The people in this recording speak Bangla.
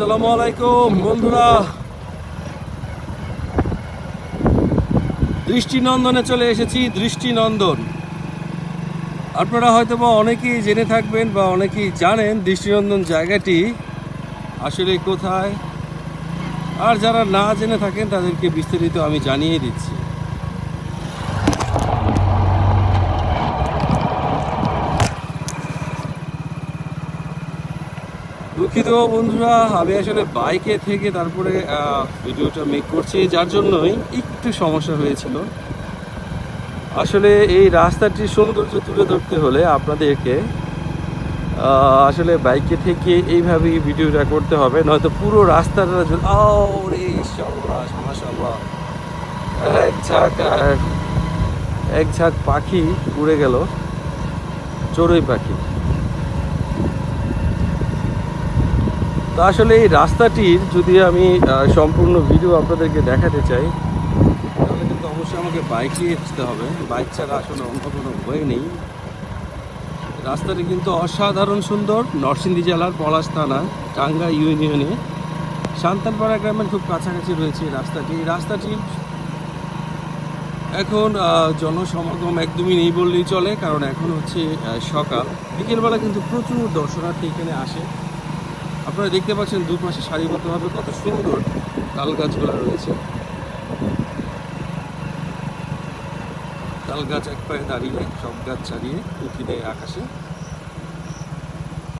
আসসালামু আলাইকুম, বন্ধুরা। দৃষ্টিনন্দনে চলে এসেছি, দৃষ্টিনন্দন। আপনারা হয়তো বা অনেকেই জেনে থাকবেন বা অনেকেই জানেন দৃষ্টিনন্দন জায়গাটি আসলে কোথায়। আর যারা না জেনে থাকেন, তাদেরকে বিস্তারিত আমি জানিয়ে দিচ্ছি। দুঃখিত বন্ধুরা, আমি আসলে বাইকে থেকে তারপরে ভিডিওটা মেক করছি, যার জন্যই একটু সমস্যা হয়েছিল। আসলে এই রাস্তাটির সৌন্দর্য তুলে ধরতে হলে আপনাদেরকে আসলে বাইকে থেকে এইভাবেই ভিডিওটা করতে হবে, নয়তো পুরো রাস্তাটা এক ঝাঁক এক পাখি উড়ে গেল, চড়ুই পাখি। তো আসলে এই রাস্তাটির যদি আমি সম্পূর্ণ ভিডিও আপনাদেরকে দেখাতে চাই, তাহলে কিন্তু অবশ্যই আমাকে বাইকে আসতে হবে। বাইক ছাড়া আসলে অন্য কোনো উপায় নেই। রাস্তাটি কিন্তু অসাধারণ সুন্দর। নরসিংদী জেলার পলাশ থানা, টাঙ্গা ইউনিয়নে। সান্তানপাড়া গ্রামের খুব কাছাকাছি রয়েছে এই রাস্তাটি। এই রাস্তাটি এখন জনসমাগম একদমই নেই বললেই চলে, কারণ এখন হচ্ছে সকাল। বিকেলবেলা কিন্তু প্রচুর দর্শনার্থী এখানে আসে। আপনারা দেখতে পাচ্ছেন দুপাশে সারিবদ্ধভাবে কত সুন্দর তাল গাছগুলো রয়েছে। তাল গাছ এক পায়ে দাঁড়িয়ে, সব গাছ ছাড়িয়ে উঠি দেয় আকাশে।